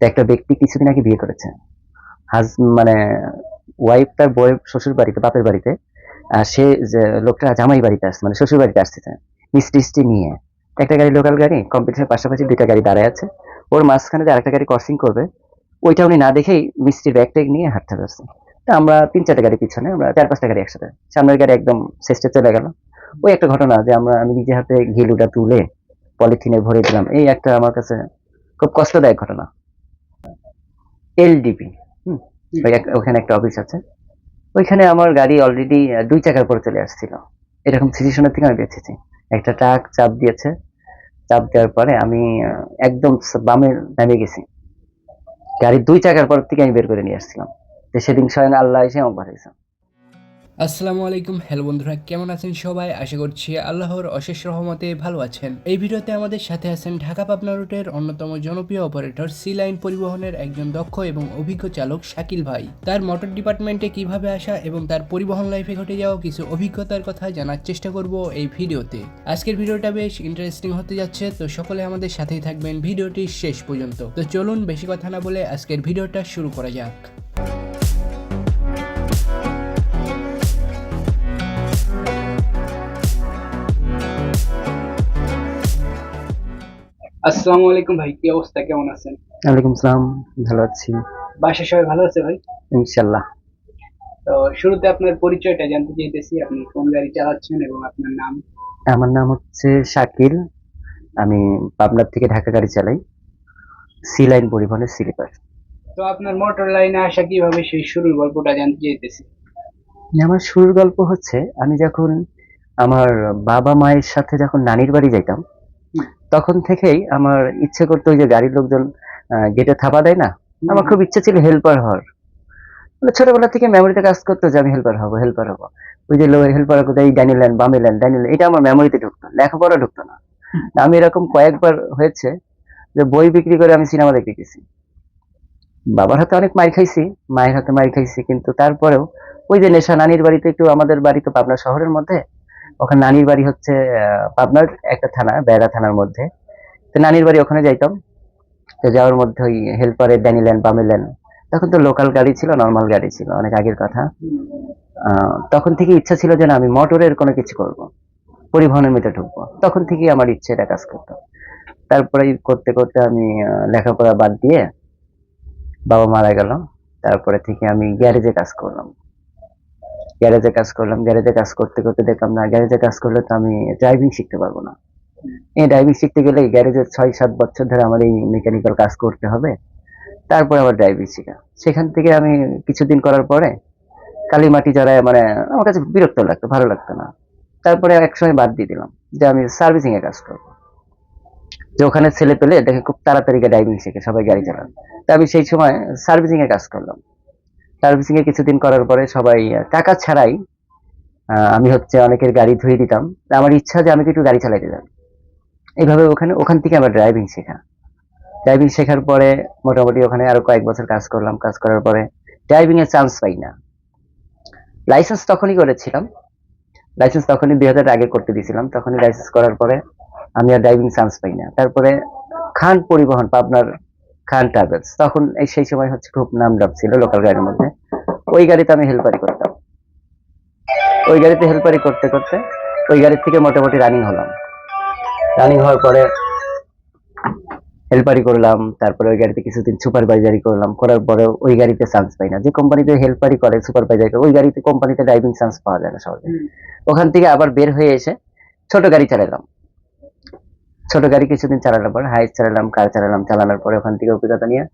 একটা ব্যক্তি কিছুদিন আগে বিয়ে করেছে। হাজ মানে ওয়াইফ তার বউয়ের শ্বশুর বাড়িতে, বাপের বাড়িতে সে যে লোকটা জামাই বাড়িতে আসছে মানে শ্বশুর বাড়িতে আসতেছে, মিষ্টি নিয়ে। একটা গাড়ি লোকাল গাড়ি কম্পিটিশনের পাশাপাশি দুইটা গাড়ি দাঁড়ায় আছে। ওর মাঝখানে আরেকটা গাড়ি ক্রসিং করবে। ওইটা উনি না দেখেই মিষ্টির ব্যাগ ট্যাগ নিয়ে হাঁটতে পারছে তা আমরা তিন চারটা গাড়ি পিছনে, আমরা চার পাঁচটা গাড়ি একসাথে, সামনের গাড়ি একদম শেষে চলে গেল। ওই একটা ঘটনা যে আমরা, আমি নিজে হাতে ঘিলুটা তুলে পলিথিনে ভরে দিলাম, এই একটা আমার কাছে খুব কষ্টদায়ক ঘটনা। এলডিপি ওখানে একটা অফিস আছে। ওইখানে আমার গাড়ি অলরেডি দুই চাকার পরে চলে আসছিল। এরকম সিচুয়েশনের থেকে আমি বেঁচেছি। একটা ট্রাক চাপ দিয়েছে। চাপ দেওয়ার পরে আমি একদম বামে নামে গেছি। গাড়ি দুই চাকার পর থেকে আমি বের করে নিয়ে আসছিলাম। সেদিন স্বয়ং আল্লাহ এসে আমার বাড়িয়েছে আসসালামু আলাইকুম। হ্যালো বন্ধুরা, কেমন আছেন সবাই? আশা করছি আল্লাহর অশেষ রহমতে ভালো আছেন। এই ভিডিওতে আমাদের সাথে আছেন ঢাকা পাবনা রুটের অন্যতম জনপ্রিয় অপারেটর, সি লাইন পরিবহনের একজন দক্ষ এবং অভিজ্ঞ চালক শাকিল ভাই। তার মোটর ডিপার্টমেন্টে কীভাবে আসা এবং তার পরিবহন লাইফে ঘটে যাওয়া কিছু অভিজ্ঞতার কথা জানার চেষ্টা করব এই ভিডিওতে। আজকের ভিডিওটা বেশ ইন্টারেস্টিং হতে যাচ্ছে, তো সকলে আমাদের সাথেই থাকবেন ভিডিওটি শেষ পর্যন্ত। তো চলুন, বেশি কথা না বলে আজকের ভিডিওটা শুরু করা যাক। আসসালামু আলাইকুম ভাই কি অবস্থা? কেমন আছেন? ওয়ালাইকুম সালাম ভালো আছি। বাসায় সবাই ভালো আছে ভাই? ইনশাল্লাহ তো শুরুতে আপনার পরিচয়টা জানতে চাইতেছি আপনি কোন গাড়ি চালাচ্ছেন এবং আপনার নাম? আমার নাম হচ্ছে শাকিল আমি পাবনার থেকে ঢাকা গাড়ি চালাই সি লাইন পরিবহনের স্লিপার। তো আপনার মোটর লাইনে আসা কীভাবে সেই শুরুর গল্পটা জানতে চাইতেছি। আমার শুরুর গল্প হচ্ছে আমি যখন আমার বাবা মায়ের সাথে যখন নানির বাড়ি যাইতাম তখন থেকেই আমার ইচ্ছে করতো ওই যে গাড়ির লোকজন গেটে থাপা দেয় না আমার খুব ইচ্ছে ছিল হেল্পার হওয়ার। মানে ছোটবেলা থেকে মেমোরিতে কাজ করতো যে আমি হেল্পার হব হেল্পার হব। ওই যে হেল্পার কোথায় ডাইনি ল্যান্ড বামে ল্যান্ড ডাইনি ল্যান্ড এটা আমার মেমোরিতে ঢুকতো লেখাপড়া ঢুকতো না। আমি এরকম কয়েকবার হয়েছে যে বই বিক্রি করে আমি সিনেমা দেখতে গেছি। বাবার হাতে অনেক মার খাইছি মায়ের হাতে মার খাইছি কিন্তু তারপরেও ওই যে নেশা নানির বাড়িতে একটু আমাদের বাড়ি তো পাবনা শহরের মধ্যে ওখানে নানির বাড়ি হচ্ছে পাবনার একটা থানা, বেড়া থানার মধ্যে। তো নানির বাড়ি ওখানে যাইতাম। তো যাওয়ার মধ্যে ওই হেল্পারের ড্যানিল্যান্ড বামেল্যান্ড তখন তো লোকাল গাড়ি ছিল নর্মাল গাড়ি ছিল, অনেক আগের কথা। তখন থেকে ইচ্ছা ছিল যে না আমি মোটরের কোনো কিছু করব, পরিবহনের মধ্যে ঢুকবো। তখন থেকেই আমার ইচ্ছে এটা কাজ করতো। তারপরে করতে করতে আমি লেখাপড়া বাদ দিয়ে বাবা মারা গেল। তারপরে থেকে আমি গ্যারেজে কাজ করলাম। গ্যারেজে কাজ করলাম গ্যারেজে কাজ করতে করতে দেখলাম না গ্যারেজে কাজ করলে তো আমি ড্রাইভিং শিখতে পারব না। এই ড্রাইভিং শিখতে গেলে গ্যারেজের ছয় সাত বছর ধরে আমার এই মেকানিক্যাল কাজ করতে হবে। তারপরে আবার ড্রাইভিং শেখা। সেখান থেকে আমি কিছুদিন করার পরে কালীমাটি জড়ায় মানে আমার কাছে বিরক্ত লাগতো ভালো লাগতো না। তারপরে এক সময় বাদ দিয়ে দিলাম যে আমি সার্ভিসিং এ কাজ করব। যে ওখানে ছেলে পেলে দেখে খুব তাড়াতাড়ি ড্রাইভিং শেখে সবাই গাড়ি চালান তা আমি সেই সময় সার্ভিসিং এ কাজ করলাম। সার্ভিসিং এ কিছুদিন করার পরে সবাই টাকা ছাড়াই আমি হচ্ছে অনেকের গাড়ি ধুয়ে দিতাম। আমার ইচ্ছা যে আমি একটু গাড়ি চালাইতে যাই এইভাবে ওখানে, ওখান থেকে আমার ড্রাইভিং শেখা। ড্রাইভিং শেখার পরে মোটামুটি ওখানে আরও কয়েক বছর কাজ করলাম। কাজ করার পরে ড্রাইভিং এর চান্স পাই না। লাইসেন্স তখনই করেছিলাম। লাইসেন্স তখনই দুই হাজার আগে করতে দিয়েছিলাম। তখনই লাইসেন্স করার পরে আমি আর ড্রাইভিং চান্স পাই না। তারপরে খান পরিবহন, পাবনার খান ট্রাভেলস তখন এই সেই সময় হচ্ছে খুব নাম ডাব ছিল লোকাল গাড়ির মধ্যে। ওই গাড়িতে আমি হেল্পারি করতাম। ওই গাড়িতে হেল্পারি করতে করতে ওই গাড়ির থেকে মোটামুটি রানিং হলাম। রানিং হওয়ার পরে হেল্পারি করলাম তারপরে ওই গাড়িতে কিছুদিন সুপারভাইজারি করলাম করার পরে ওই গাড়িতে চান্স পাই না। যে কোম্পানিতে হেল্পারি করে সুপারভাইজারি করে ওই গাড়িতে কোম্পানিতে ড্রাইভিং চান্স পাওয়া যায় না সহজে ওখান থেকে আবার বের হয়ে এসে ছোট গাড়ি চালালাম। ছোট গাড়ি কিছুদিন চালানোর পর হাইস চালালাম, কার চালালাম, চালানোর পরে ওখান থেকে অভিজ্ঞতা নিয়ে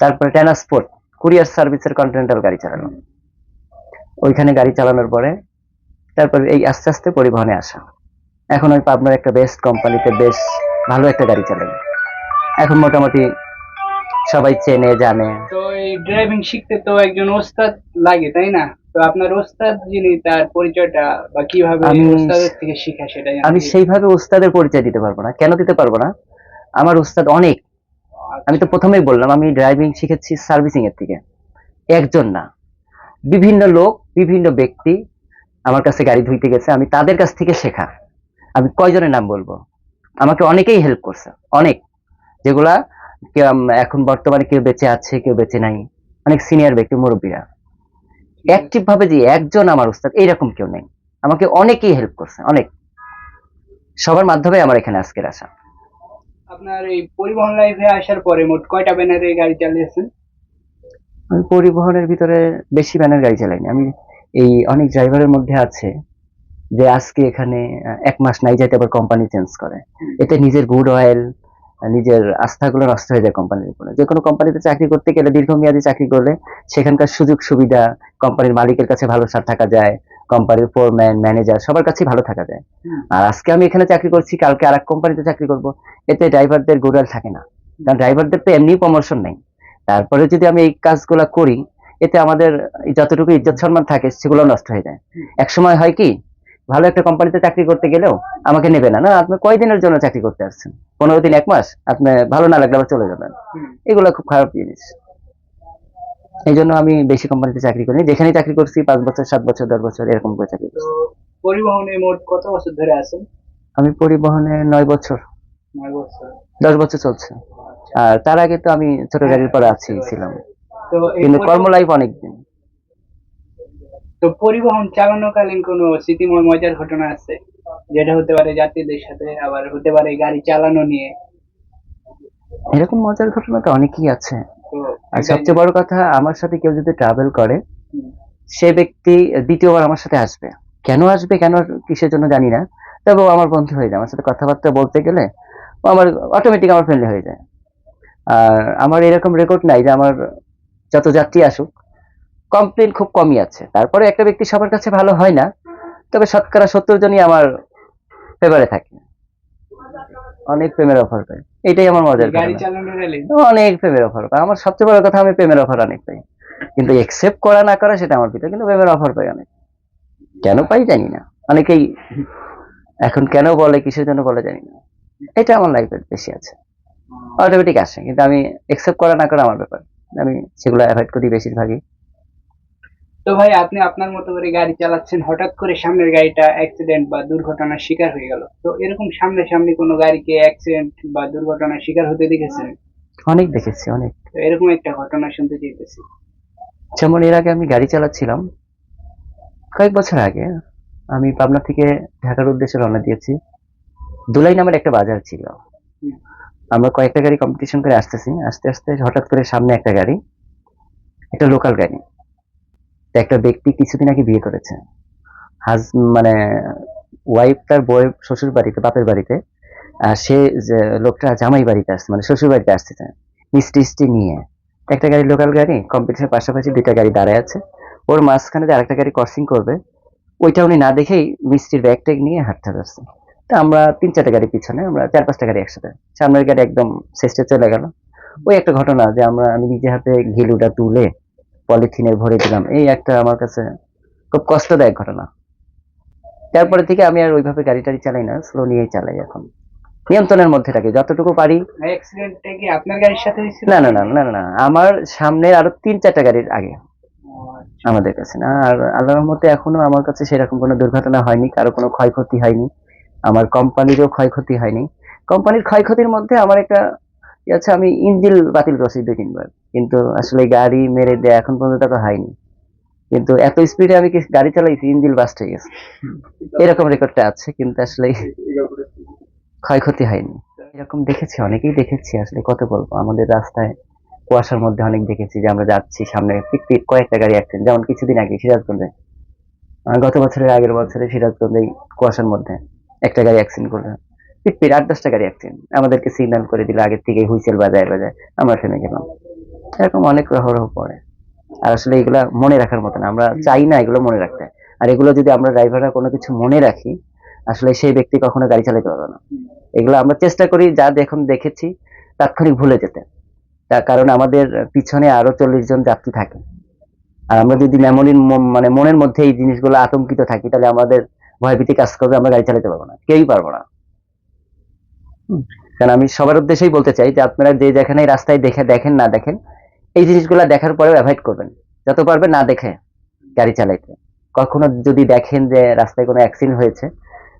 তারপরে ট্রান্সপোর্ট, কুরিয়ার সার্ভিসের কন্টিনেন্টাল গাড়ি চালালাম। ওইখানে গাড়ি চালানোর পরে তারপরে এই আস্তে আস্তে পরিবহনে আসা। এখন ওই পাবনার একটা বেস্ট কোম্পানিতে বেশ ভালো একটা গাড়ি চালাই। এখন মোটামুটি সবাই চেনে, জানে। তো এই ড্রাইভিং শিখতে তো একজন ওস্তাদ লাগে, তাই না? তো আপনার ওস্তাদ যিনি তার পরিচয়টা বা কীভাবে ওস্তাদের থেকে শিখা সেটা আমি সেইভাবে উস্তাদের পরিচয় দিতে পারব না। কেন দিতে পারব না? আমার উস্তাদ অনেক। আমি তো প্রথমেই বললাম আমি ড্রাইভিং শিখেছি সার্ভিসিং এর থেকে। একজন না। বিভিন্ন লোক বিভিন্ন ব্যক্তি আমার কাছে গাড়ি ধুইতে গেছে আমি তাদের কাছ থেকে শেখা। আমি কয়জনের নাম বলব? আমাকে অনেকেই হেল্প করছে অনেক। যেগুলা কেউ এখন বর্তমানে কেউ বেঁচে আছে কেউ বেঁচে নাই। অনেক সিনিয়র ব্যক্তি মুরব্বীরা। অ্যাক্টিভ ভাবে যে একজন আমার উস্তাদ এইরকম কেউ নেই। আমাকে অনেকেই হেল্প করছে অনেক। সবার মাধ্যমে আমার এখানে আজকের আসা আপনার এই পরিবহন লাইফে আসার পরে মোট কয়টা ব্যানারে গাড়ি চালিয়েছেন? আমি পরিবহনের ভিতরে বেশি ব্যানার গাড়ি চালাইনি। আমি এই অনেক ড্রাইভারের মধ্যে আছে যে আজকে এখানে এক মাস নাই যাইতে আবার কোম্পানি চেঞ্জ করে। এতে নিজের গুড অয়েল নিজের আস্থাগুলো নষ্ট হয়ে যায় কোম্পানির উপরে। যে কোনো কোম্পানিতে চাকরি করতে গেলে দীর্ঘমেয়াদী চাকরি করলে সেখানকার সুযোগ সুবিধা কোম্পানির মালিকের কাছে ভালো থাকা যায় কোম্পানির ফোরম্যান ম্যানেজার সবার কাছেই ভালো থাকা যায়। আর আজকে আমি এখানে চাকরি করছি কালকে আর এক কোম্পানিতে চাকরি করব এতে ড্রাইভারদের গুড অয়েল থাকে না। কারণ ড্রাইভারদের তো এমনি প্রমোশন নেই। তারপরে যদি আমি এই কাজগুলো করি এতে আমাদের যতটুকু ইজ্জত সম্মান থাকে সেগুলো নষ্ট হয়ে যায়। এক সময় হয় কি ভালো একটা কোম্পানিতে চাকরি করতে গেলেও আমাকে নেবে না। না আপনি কয়দিনের জন্য চাকরি করতে আসছেন? পনেরো দিন এক মাস? আপনি ভালো না লাগলে আবার চলে যাবেন। এগুলো খুব খারাপ জিনিস। এই জন্য আমি বেশি কোম্পানিতে চাকরি করিনি। যেখানে চাকরি করছি পাঁচ বছর সাত বছর দশ বছর এরকম করে চাকরি করছি। পরিবহনে মোট কত বছর ধরে আছেন? আমি পরিবহনে নয় বছর। দশ বছর চলছে। আর তার আগে তো আমি ছোট গাড়ির পরে আছি ছিলাম। কিন্তু কর্ম লাইফ অনেক দিন। তো পরিবহন চালানোকালীন কোনো স্মৃতিময় মজার ঘটনা আছে? যেটা হতে পারে যাত্রীদের সাথে আবার হতে পারে গাড়ি চালানো নিয়ে। এরকম মজার ঘটনা তো অনেকই আছে। আর সবচেয়ে বড় কথা আমার সাথে কেউ যদি ট্রাভেল করে সে ব্যক্তি দ্বিতীয়বার আমার সাথে আসবে। কেন আসবে কেন কিসের জন্য জানি না। তবে ও আমার বন্ধু হয়ে যায়। আমার সাথে কথাবার্তা বলতে গেলে ও আমার অটোমেটিক আমার ফ্রেন্ডলি হয়ে যায়। আর আমার এরকম রেকর্ড নাই যে আমার যত যাত্রী আসুক কমপ্লেন খুব কমই আছে। তারপরে একটা ব্যক্তি সবার কাছে ভালো হয় না তবে শতকরা সত্তর জনই আমার ফেভারে থাকে। অনেক প্রেমের অফার পাই। এটাই আমার মজার অনেক প্রেমের অফার পাই। আমার সবচেয়ে বড় কথা আমি প্রেমের অফার অনেক পাই। কিন্তু একসেপ্ট করা না করা সেটা আমার ভিতরে কিন্তু প্রেমের অফার পাই অনেক। কেন পাই জানি না। অনেকেই এখন কেন বলে কিসের জন্য বলে জানি না। এটা আমার লাইফে বেশি আছে। অটোমেটিক আসে। কিন্তু আমি একসেপ্ট করা না করা আমার ব্যাপার। আমি সেগুলো অ্যাভয়েড করি বেশিরভাগই। তো ভাই আপনি আপনার মতো করে গাড়ি চালাচ্ছেন হঠাৎ করে সামনের গাড়িটা অ্যাক্সিডেন্ট বা দুর্ঘটনার শিকার হয়ে গেল। তো এরকম সামনে সামনে কোনো গাড়িকে অ্যাক্সিডেন্ট বা দুর্ঘটনার শিকার হতে দেখেছেন? অনেক দেখেছি অনেক। তো এরকম একটা ঘটনা শুনতে চাইতেছি। যেমন এর আগে আমি গাড়ি চালাচ্ছিলাম কয়েক বছর আগে আমি পাবনা থেকে ঢাকার উদ্দেশ্যে রওনা দিয়েছি। দুলাই নামের একটা বাজার ছিল। আমরা কয়েকটা গাড়ি কম্পিটিশন করে আসতেছি। আস্তে আস্তে হঠাৎ করে সামনে একটা গাড়ি একটা লোকাল গাড়ি। একটা ব্যক্তি কিছুদিন আগে বিয়ে করেছে। হাজ মানে ওয়াইফ তার বউয়ের শ্বশুর বাড়িতে, বাপের বাড়িতে সে লোকটা জামাই বাড়িতে আসছে মানে শ্বশুর বাড়িতে আসতেছে মিষ্টি মিষ্টি নিয়ে। একটা গাড়ি লোকাল গাড়ি কম্পিটিশনের পাশাপাশি দুইটা গাড়ি দাঁড়ায় আছে। ওর মাঝখানে যে আরেকটা গাড়ি ক্রসিং করবে। ওইটা উনি না দেখেই মিষ্টির ব্যাগ ট্যাগ নিয়ে হাঁটতে পারছে তো আমরা তিন চারটা গাড়ি পিছনে, আমরা চার পাঁচটা গাড়ি একসাথে। সামনের গাড়ি একদম শেষে চলে গেল। ওই একটা ঘটনা যে আমরা, আমি নিজে হাতে ঘিলুটা তুলে পলিথিনে ভরে দিলাম। এই একটা আমার কাছে খুব কষ্টদায়ক ঘটনা। তারপরে থেকে আমি আর ওইভাবে গাড়ি টাড়ি চালাই না স্লো নিয়েই চালাই এখন। নিয়ন্ত্রণের মধ্যে থাকি যতটুকু পারি। আপনার গাড়ির সাথে না না না না না, না আমার সামনে আরও তিন চারটা গাড়ির আগে। আচ্ছা। আমাদের কাছে না আর আল্লাহর মতে এখনও আমার কাছে সেরকম কোনো দুর্ঘটনা হয়নি কারও কোনো ক্ষয়ক্ষতি হয়নি। আমার কোম্পানিরও ক্ষয়ক্ষতি হয়নি। কোম্পানির ক্ষয়ক্ষতির মধ্যে আমার একটা আছে আমি ইঞ্জিল বাতিল করছি দুই তিনবার কিন্তু আসলে গাড়ি মেরে দেয় এখন পর্যন্ত তো হয়নি। কিন্তু এত স্পিডে আমি গাড়ি চালাইছি ইঞ্জিল বাস্ট হয়ে গেছে। এরকম রেকর্ডটা আছে, কিন্তু আসলে ক্ষয়ক্ষতি হয়নি। এরকম দেখেছি, অনেকেই দেখেছি আসলে, কত বলব। আমাদের রাস্তায়, কুয়াশার মধ্যে অনেক দেখেছি যে আমরা যাচ্ছি, সামনে পিট কয়েকটা গাড়ি অ্যাক্সিডেন্ট যেমন কিছুদিন আগে সিরাজগঞ্জে। গত বছরের আগের বছরে সিরাজগঞ্জে কুয়াশার মধ্যে একটা গাড়ি অ্যাক্সিডেন্ট করল। পিট পিট আট দশটা গাড়ি অ্যাক্সিডেন্ট আমাদেরকে সিগন্যাল করে দিল, আগের থেকে হুইসেল বাজায় বাজায়। আমরা থেমে গেলাম। এরকম অনেক রহরহ পড়ে। আর আসলে এগুলা মনে রাখার মতো না। আমরা চাই না এগুলো মনে রাখতে। আর এগুলো যদি আমরা ড্রাইভাররা কোনো কিছু মনে রাখি, আসলে সেই ব্যক্তি কখনো গাড়ি চালাতে পারবে না। এগুলো আমরা চেষ্টা করি যা এখন দেখেছি, তাৎক্ষণিক ভুলে যেতে। তার কারণ আমাদের পিছনে আরও চল্লিশ জন যাত্রী থাকে। আর আমরা যদি মেমোরির মানে মনের মধ্যে এই জিনিসগুলো আতঙ্কিত থাকি, তাহলে আমাদের ভয়ভীতি কাজ করবে, আমরা গাড়ি চালাতে পারব না। কেউই পারব না। কারণ আমি সবার উদ্দেশ্যেই বলতে চাই যে আপনারা যে যেখানে রাস্তায় দেখে দেখেন, না দেখেন, এই জিনিসগুলো দেখার পরেও অ্যাভয়েড করবেন। যত পারবে না দেখে গাড়ি চালাইতে। কখনো যদি দেখেন যে রাস্তায় কোনো অ্যাক্সিডেন্ট হয়েছে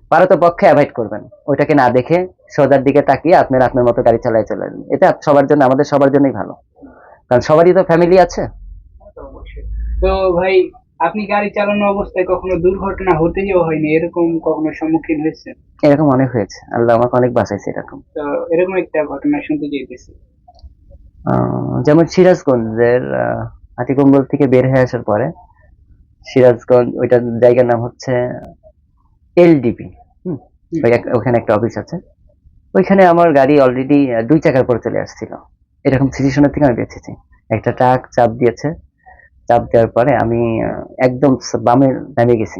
পারত পক্ষে অ্যাভয়েড করবেন। ওইটাকে না দেখে সোজার দিকে তাকিয়ে আপনার আপনার মতো গাড়ি চালায় চলে যাবেন। এটা সবার জন্য, আমাদের সবার জন্যই ভালো। কারণ সবারই তো ফ্যামিলি আছে। তো ভাই আপনি গাড়ি চালানো অবস্থায় কখনো দুর্ঘটনা হতেও হয়নি এরকম কখনো সম্মুখীন হয়েছে? এরকম অনেক হয়েছে। আল্লাহ আমাকে অনেক বাঁচাইছে এরকম। তো এরকম একটা ঘটনা শুনতে চাইতেছি। যেমন সিরাজগঞ্জের হাতিকম্বল থেকে বের হয়ে আসার পরে সিরাজগঞ্জ ওইটার জায়গার নাম হচ্ছে এলডিপি। ওখানে একটা অফিস আছে। ওইখানে আমার গাড়ি অলরেডি দুই চাকার পরে চলে আসছিল। এরকম সিচুয়েশনের থেকে আমি বেঁচেছি। একটা ট্রাক চাপ দিয়েছে। চাপ দেওয়ার পরে আমি একদম বামে নামে গেছি।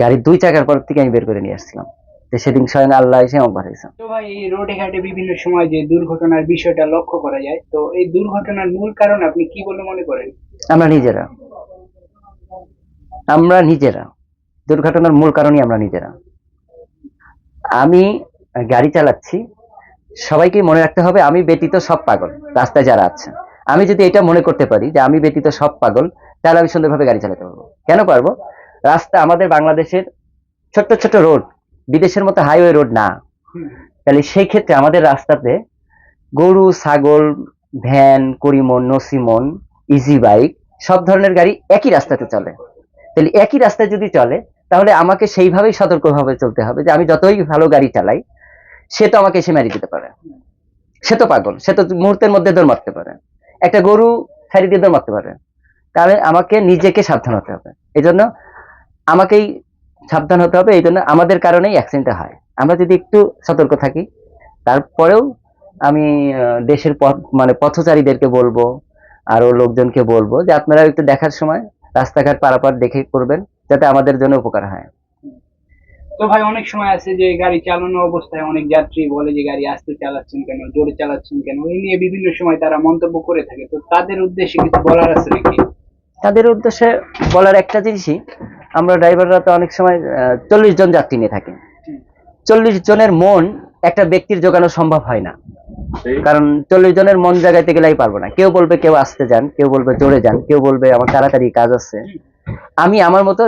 গাড়ির দুই চাকার পর থেকে আমি বের করে নিয়ে আসছিলাম। সেদিন স্বয়ং আল্লাহ এসে আমাকে বাঁচাইছে তো ভাই এই রোডে ঘাটে বিভিন্ন সময় যে দুর্ঘটনার বিষয়টা লক্ষ্য করা যায় তো এই দুর্ঘটনার মূল কারণ আপনি কি বলে মনে করেন? আমরা নিজেরা। আমরা নিজেরা। দুর্ঘটনার মূল কারণই আমরা নিজেরা। আমি গাড়ি চালাচ্ছি। সবাইকে মনে রাখতে হবে আমি ব্যতীত সব পাগল। রাস্তায় যারা আছে আমি যদি এটা মনে করতে পারি যে আমি ব্যতীত সব পাগল, তাহলে আমি সুন্দরভাবে গাড়ি চালাতে পারব। কেন পারব? রাস্তা আমাদের বাংলাদেশের ছোট্ট ছোট্ট রোড, বিদেশের মতো হাইওয়ে রোড না। তাহলে সেই ক্ষেত্রে আমাদের রাস্তাতে গরু, ছাগল, van Karimon Nosimon easy bike সব ধরনের গাড়ি একই রাস্তাতে চলে। তাহলে একই রাস্তায় যদি চলে, তাহলে আমাকে সেইভাবেই সতর্কভাবে চলতে হবে যে আমি যতই ভালো গাড়ি চালাই, সে তো আমাকে এসে মেরে দিতে পারে। সে তো পাগল, সে তো মুহূর্তের মধ্যে দৌড় মারতে পারে। একটা গরু সাইড দিয়ে দৌড় মারতে পারে। তাহলে আমাকে নিজেকে সাবধান হতে হবে। এই জন্য আমাকেই সাবধান হতে হবে এই জন্য আমাদের কারণেই অ্যাক্সিডেন্টটা হয়। আমরা যদি একটু সতর্ক থাকি, তারপরেও আমি দেশের পথ মানে পথচারীদেরকে বলব আরও লোকজনকে বলব যে আপনারা একটু দেখার সময়, রাস্তাঘাট পারাপার দেখে করবেন, যাতে আমাদের জন্য উপকার হয়। তো ভাই অনেক সময় আছে যে গাড়ি চালানো অবস্থায় অনেক যাত্রী বলে যে গাড়ি আস্তে চালাচ্ছেন কেন জোরে চালাচ্ছেন কেন এই নিয়ে বিভিন্ন সময় তারা মন্তব্য করে থাকে। তো তাদের উদ্দেশ্যে কিছু বলার আছে নাকি? তাদের উদ্দেশ্যে বলার একটা জিনিসই আমরা ড্রাইভাররা তো অনেক সময় চল্লিশ জন যাত্রী নিয়ে থাকি। চল্লিশ জনের মন একটা ব্যক্তির জোগানো সম্ভব হয় না। কারণ চল্লিশ জনের মন জাগাইতে গেলেই পারব না। কেউ বলবে কেউ আসতে যান কেউ বলবে জোরে যান কেউ বলবে আমার তাড়াতাড়ি কাজ আছে। আমি আমার মতো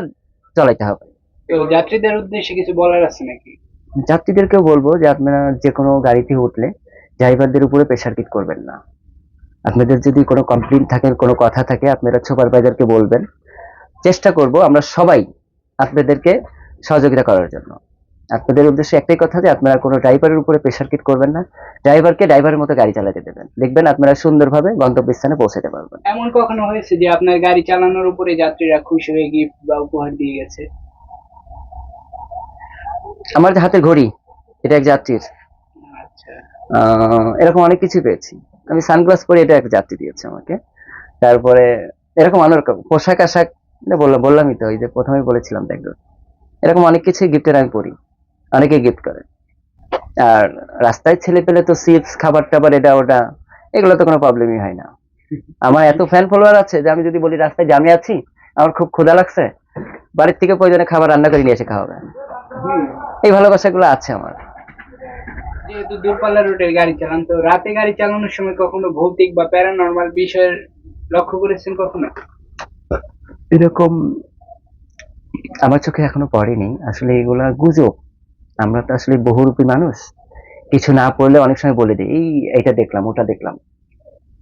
চলাইতে হবে। তো যাত্রীদের উদ্দেশ্যে কিছু বলার আছে নাকি? যাত্রীদেরকে বলব যে আপনারা যে কোনো গাড়িতে উঠলে ড্রাইভারদের উপরে প্রেশার কিট করবেন না। আপনাদের যদি কোনো কমপ্লেন থাকে কোনো কথা থাকে আপনারা সুপারভাইজারকে বলবেন। চেষ্টা করব আমরা সবাই আপনাদেরকে সহযোগিতা করার জন্য। আপনাদের উদ্দেশ্যে একটাই কথা যে আপনারা কোনো ড্রাইভারের উপরে প্রেশার কিট করবেন না। ড্রাইভারকে ড্রাইভারের মতো গাড়ি চালাতে দেবেন। দেখবেন আপনারা সুন্দরভাবে গন্তব্যস্থানে পৌঁছাতে পারবেন। এমন কখনো হয়েছে যে আপনার গাড়ি চালানোর উপরে যাত্রীরা খুশি হয়ে গিফট বা উপহার দিয়ে গেছে? আমার যে হাতে ঘড়ি এটা এক যাত্রীর। আচ্ছা। আহ, এরকম অনেক কিছু পেয়েছি। আমি সানগ্লাস পরে এটা এক যাত্রী দিয়েছে আমাকে। তারপরে এরকম অনেক পোশাক আশাক বললাম বললামই তো ওই যে প্রথমেই বলেছিলাম একদম এরকম অনেক কিছুই গিফটের আমি পড়ি অনেকে গিফট করে। আর রাস্তায় ছেলে পেলে তো চিপস খাবার টাবার এটা ওটা এগুলো তো কোনো প্রবলেমই হয় না। আমার এত ফ্যান ফলোয়ার আছে যে আমি যদি বলি রাস্তায় জামে আছি আমার খুব ক্ষুধা লাগছে বাড়ির থেকে প্রয়োজনে খাবার রান্না করে নিয়ে এসে খাওয়াবে। এই ভালোবাসাগুলো আছে আমার। যেহেতু দূরপাল্লা রুটের গাড়ি চালান তো রাতে গাড়ি চালানোর সময় কখনো ভৌতিক বা প্যারানর্মাল বিষয়ের লক্ষ্য করেছেন কখনো? এরকম আমার চোখে এখনও পড়েনি। আসলে এগুলা গুজব। আমরা তো আসলে বহুরূপী মানুষ। কিছু না পড়লে অনেক সময় বলে দিই এই এটা দেখলাম ওটা দেখলাম।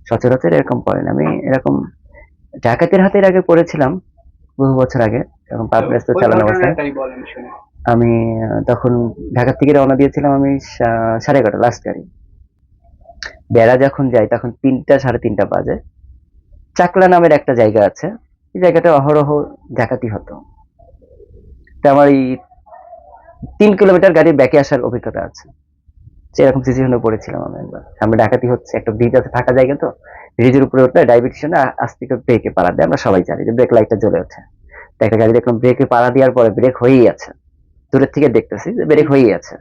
সচরাচর এরকম পড়েন। আমি এরকম ডাকাতের হাতের আগে পড়েছিলাম বহু বছর আগে পাবলিক ওই চালানো অবস্থায়। আমি তখন ঢাকা থেকে রওনা দিয়েছিলাম আমি সাড়ে এগারোটা লাস্ট গাড়ি। বেড়া যখন যাই তখন তিনটা, সাড়ে তিনটা বাজে। চাকলা নামের একটা জায়গা আছে। এই জায়গাটা অহরহ ডাকাতি হতো। তা আমার এই তিন কিলোমিটার গাড়ি ব্যাকে আসার অভিজ্ঞতা আছে। সেরকম সিচুয়েশনে পড়েছিলাম আমি একবার। সামনে ডাকাতি হচ্ছে, একটা ব্রিজ আছে, ফাঁকা জায়গা তো। ব্রিজের উপরে উঠলে ডাইভিটেশনে আস্তে করে ব্রেকে পাড়া দেয়। আমরা সবাই জানি যে ব্রেক লাইটটা জ্বলে ওঠে। তো একটা গাড়ি দেখলাম ব্রেকে পাড়া দেওয়ার পরে ব্রেক হয়েই আছে। দূরের থেকে দেখতেছি যে ব্রেক হয়েই আছে।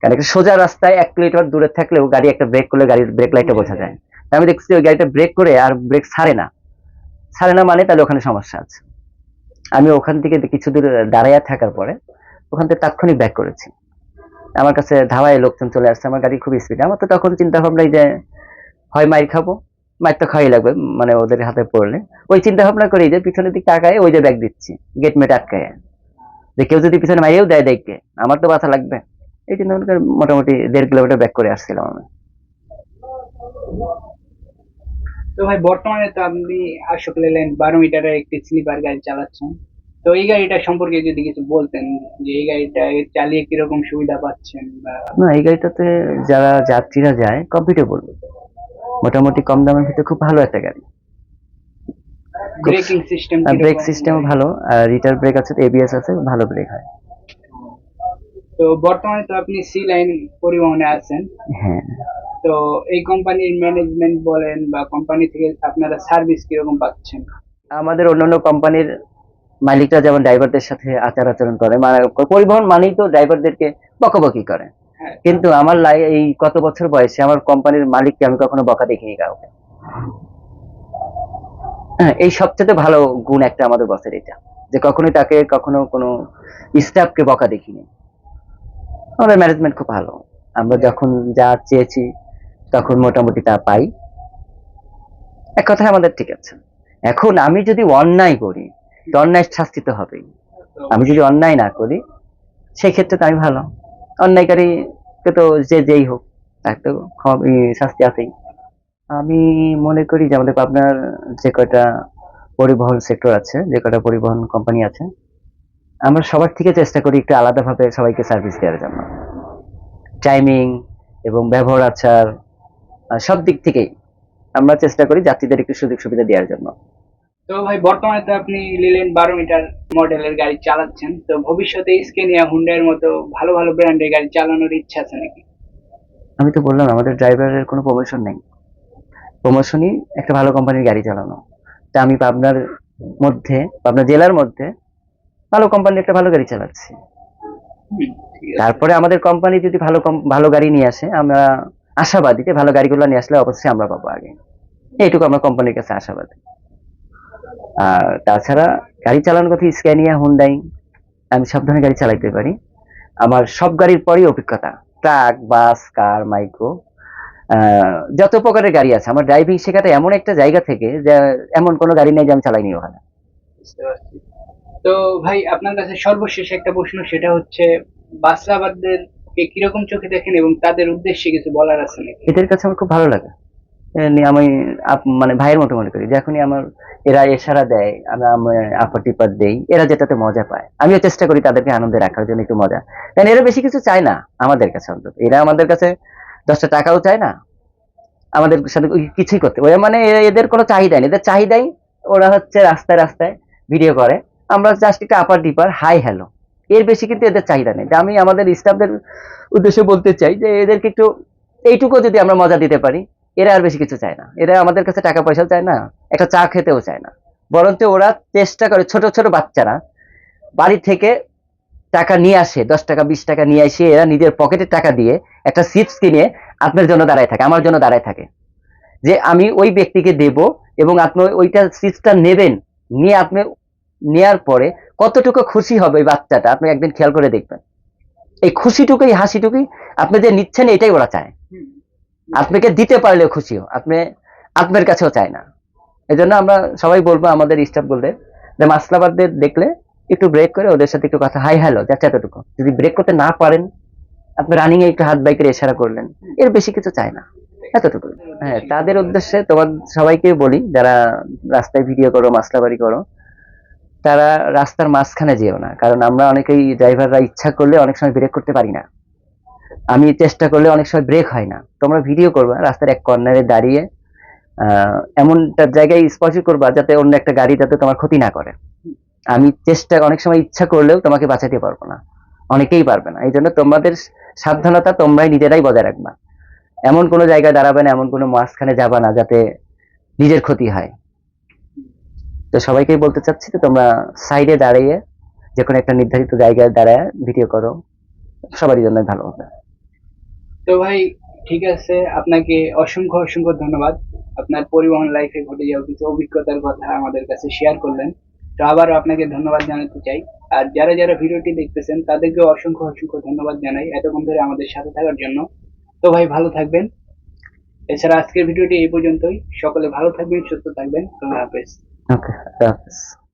কারণ একটা সোজা রাস্তায় এক কিলোমিটার দূরে থাকলেও গাড়ি একটা ব্রেক করলে গাড়ির ব্রেক লাইটটা বোঝা যায়। তা আমি দেখছি ওই গাড়িটা ব্রেক করে আর ব্রেক ছাড়ে না। ছাড়ে না মানে তাহলে ওখানে সমস্যা আছে। আমি ওখান থেকে কিছু দূর দাঁড়াইয়া থাকার পরে ওখান থেকে তাৎক্ষণিক ব্যাক করেছি। আমার কাছে ধাওয়ায় লোকজন চলে আসছে আমার গাড়ি খুব স্পিড আমার তো তখন চিন্তা ভাবনাই যে হয় মাইর খাব মাইর তো খাওয়াই লাগবে মানে ওদের হাতে পড়লে। ওই চিন্তা ভাবনা করি যে পিছনের দিকে তাকায় ওই যে ব্যাগ দিচ্ছি গেট মেট আটকায় যে কেউ যদি পিছনে মারিয়েও দেয় দেখতে আমার তো বাঁচা লাগবে। এই জন্য মোটামুটি দেড় কিলোমিটার ব্যাক করে আসছিলাম আমি। তো ভাই বর্তমানে তো আপনি আশোক লেল্যান্ড বারো মিটারের একটি স্লিপার গাড়ি চালাচ্ছেন। তো এই গাড়িটা সম্পর্কে যদি কিছু বলতেন যে এই গাড়িটা চালিয়ে কীরকম সুবিধা পাচ্ছেন না এই গাড়িটাতে যারা যাত্রীরা যায় কমফিটেবল মোটামুটি কম দামের ভিতরে খুব ভালো একটা গাড়ি। ব্রেকিং সিস্টেম ব্রেক সিস্টেম ভালো আর রিটার ব্রেক আছে এবিএস আছে ভালো ব্রেক হয়। তো বর্তমানে তো আপনি সি লাইন পরিবহনে আছেন। হ্যাঁ। তো এই কোম্পানির ম্যানেজমেন্ট বলেন বা কোম্পানি থেকে আপনারা সার্ভিস কীরকম পাচ্ছেন? আমাদের অন্যান্য কোম্পানির মালিকরা যেমন ড্রাইভারদের সাথে আচার আচরণ করে মানে পরিবহন মানেই তো ড্রাইভারদেরকে বকাবকি করে। হ্যাঁ। কিন্তু আমার লাই এই কত বছর বয়সে আমার কোম্পানির মালিককে আমি কখনো বকা দেখিনি কাউকে। এই সবচেয়ে ভালো গুণ একটা আমাদের বসের এটা, যে কখনোই তাকে কখনো কোনো স্টাফকে বকা দেখিনি। আমাদের ম্যানেজমেন্ট খুব ভালো। আমরা যখন যা চেয়েছি, তখন মোটামুটি তা পাই। এক কথায় আমাদের ঠিক আছে। এখন আমি যদি অন্যায় করি, তো অন্যায় শাস্তি তো হবেই। আমি যদি অন্যায় না করি সেই ক্ষেত্রে তো আমি ভালো। অন্যায়কারীকে তো যে যেই হোক, তার তো শাস্তি আছেই। আমি মনে করি যে আমাদের পাবনার যে কয়টা পরিবহন সেক্টর আছে যে কয়টা পরিবহন কোম্পানি আছে আমরা সবার থেকে চেষ্টা করি একটু আলাদাভাবে সবাইকে সার্ভিস দেওয়ার জন্য। টাইমিং এবং ব্যবহার আচার সব দিক থেকেই আমরা চেষ্টা করি যাত্রীদের একটু সুযোগ সুবিধা দেওয়ার জন্য। তো ভাই বর্তমানে তো আপনি লিলেন বারো মিটার মডেলের গাড়ি চালাচ্ছেন তো ভবিষ্যতে স্কেনিয়া হুন্ডার মতো ভালো ভালো ব্র্যান্ডের গাড়ি চালানোর ইচ্ছা আছে নাকি? আমি তো বললাম আমাদের ড্রাইভারের কোনো প্রমোশন নেই। প্রমোশনই একটা ভালো কোম্পানির গাড়ি চালানো। তা আমি পাবনার মধ্যে পাবনা জেলার মধ্যে ভালো কোম্পানির একটা ভালো গাড়ি চালাচ্ছি। তারপরে আমাদের কোম্পানি যদি ভালো ভালো গাড়ি নিয়ে আসে আমরা আশাবাদী যে ভালো গাড়িগুলো নিয়ে আসলে অবশ্যই আমরা পাবো আগে। এইটুকু আমরা কোম্পানির কাছে আশাবাদী। আর তাছাড়া গাড়ি চালানোর কথা স্ক্যানিয়া হুন্ডাই আমি সব ধরনের গাড়ি চালাইতে পারি। আমার সব গাড়ির পরই অভিজ্ঞতা। ট্রাক বাস কার মাইক্রো যত প্রকারের গাড়ি আছে আমার ড্রাইভিং শেখাটা এমন একটা জায়গা থেকে যে এমন কোনো গাড়ি নেই যে আমি চালাইনি ওখানে। তো ভাই আপনার কাছে সর্বশেষ একটা প্রশ্ন সেটা হচ্ছে বাসরাবাদদের কে কীরকম চোখে দেখেন এবং তাদের উদ্দেশ্যে কিছু বলার আছে নাকি? এদের কাছে আমার খুব ভালো লাগে। আমি মানে ভাইয়ের মতো মনে করি যখনই আমার এরা এশারা দেয় আমরা আপার টিপার দেই এরা যেটাতে মজা পায়। আমিও চেষ্টা করি তাদেরকে আনন্দে রাখার জন্য একটু মজা। কারণ এরা বেশি কিছু চায় না আমাদের কাছে অন্তত। এরা আমাদের কাছে দশটা টাকাও চায় না। আমাদের সাথে কিছুই করতে ওরা মানে এদের কোনো চাহিদা নেই। এদের চাহিদাই ওরা হচ্ছে রাস্তায় রাস্তায় ভিডিও করে। আমরা জাস্ট একটা আপার ডিপার হাই হ্যালো এর বেশি কিন্তু এদের চাহিদা নেই। আমি আমাদের স্টাফদের উদ্দেশ্যে বলতে চাই যে, এদেরকে একটু এইটুকু যদি আমরা মজা দিতে পারি, এরা আর বেশি কিছু চায় না। এরা আমাদের কাছে টাকা পয়সাও চায় না, একটা চা খেতেও চায় না। বরঞ্চ ওরা চেষ্টা করে, ছোট ছোট বাচ্চারা, বাড়ি থেকে টাকা নিয়ে আসে, দশ টাকা, বিশ টাকা নিয়ে আসে, এরা নিজের পকেটের টাকা দিয়ে একটা চিপস কিনে আপনার জন্য দাঁড়ায় থাকে, আমার জন্য দাঁড়ায় থাকে। যে আমি ওই ব্যক্তিকে দেব এবং আপনি ওইটা চিপসটা নেবেন, নিয়ে আপনি নেয়ার পরে কতটুকু খুশি হবে ওই বাচ্চাটা, আপনি একদিন খেয়াল করে দেখবেন। এই খুশিটুকুই, হাসিটুকুই আপনি যে নিচ্ছেন, এটাই ওরা চায়। আপনাকে দিতে পারলেও খুশিও আপনি, আপনার কাছেও চায় না। এই জন্য আমরা সবাই বলব আমাদের স্টাফ বলতে, যে মাসলাবাদদের দেখলে একটু ব্রেক করে ওদের সাথে একটু কথা হাই হ্যালো যাচ্ছে এতটুকু। যদি ব্রেক করতে না পারেন, আপনি রানিং এ একটু হাত বাইকের ইশারা করলেন, এর বেশি কিছু চায় না এতটুকু হ্যাঁ তাদের উদ্দেশ্যে তোমার সবাইকে বলি, যারা রাস্তায় ভিডিও করো, মাসলাবাড়ি করো, তারা রাস্তার মাঝখানে যেও না, কারণ আমরা অনেকেই ড্রাইভাররা ইচ্ছা করলে অনেক সময় ব্রেক করতে পারি না। আমি চেষ্টা করলে অনেক সময় ব্রেক হয় না। তোমরা ভিডিও করবা, রাস্তার এক কর্নারে দাঁড়িয়ে এমনটা জায়গায় স্পর্শ করবা যাতে অন্য একটা গাড়ি যাতে তোমার ক্ষতি না করে। আমি চেষ্টা, অনেক সময় ইচ্ছা করলেও তোমাকে বাঁচাতে পারব না। অনেকেই পারবে না। এই জন্য তোমাদের সাবধানতা তোমরাই নিজেরাই বজায় রাখবা। এমন কোনো জায়গায় দাঁড়াবে না, এমন কোনো মাঝখানে যাবা না, যাতে নিজের ক্ষতি হয়। তো সবাইকেই বলতে চাচ্ছি তো তোমরা সাইডে দাঁড়িয়ে যে কোনো একটা নির্ধারিত জায়গায় দাঁড়ায় ভিডিও করো। সবারই জন্য ভালো হবে। তো ভাই, ঠিক আছে। আপনাকে অসংখ্য অসংখ্য ধন্যবাদ। আপনার পরিবহন লাইফে ঘটে যাওয়া কিছু অভিজ্ঞতার কথা আমাদের কাছে শেয়ার করলেন। তো আবারও আপনাকে ধন্যবাদ জানাতে চাই। আর যারা যারা ভিডিওটি দেখতেছেন, তাদেরকে অসংখ্য অসংখ্য ধন্যবাদ জানাই এতক্ষণ ধরে আমাদের সাথে থাকার জন্য। তো ভাই, ভালো থাকবেন। এছাড়া আজকের ভিডিওটি এই পর্যন্তই। সকলে ভালো থাকবেন, সুস্থ থাকবেন। আল্লাহ হাফেজ। ওকে হাফেজ।